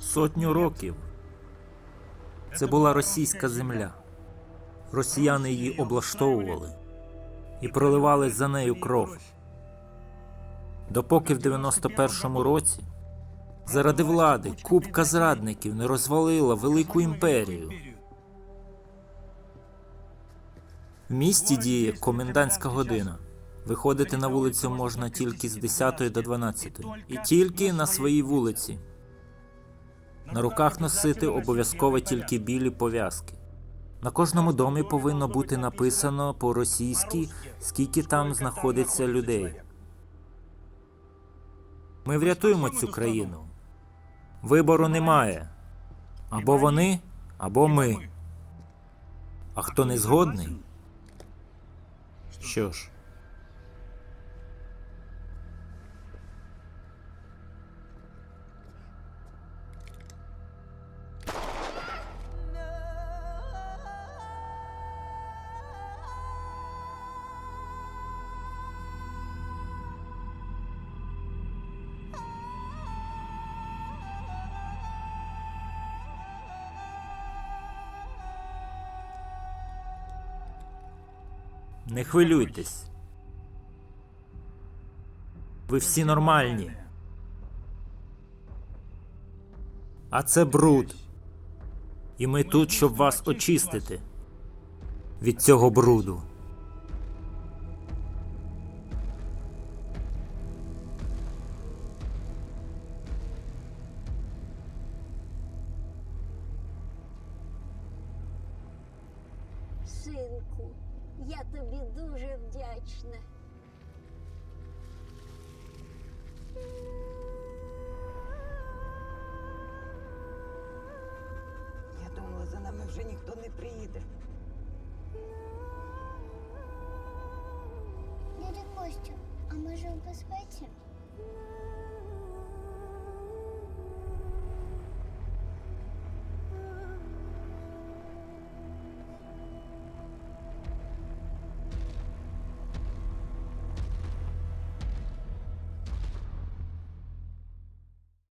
Сотню років. Це була російська земля. Росіяни її облаштовували і проливали за нею кров. Допоки в 91-му році заради влади купка зрадників не розвалила велику імперію. В місті діє комендантська година. Виходити на вулицю можна тільки з 10 до 12. І тільки на своїй вулиці. На руках носити обов'язково тільки білі пов'язки. На кожному домі повинно бути написано по-російськи, скільки там знаходиться людей. Ми врятуємо цю країну. Вибору немає. Або вони, або ми. А хто не згодний? Що ж, не хвилюйтесь. Ви всі нормальні. А це бруд. І ми тут, щоб вас очистити від цього бруду. Синку, я тобі дуже вдячна. Я думала, за нами вже ніхто не приїде. Дядя Костю, а ми ж у безпеці?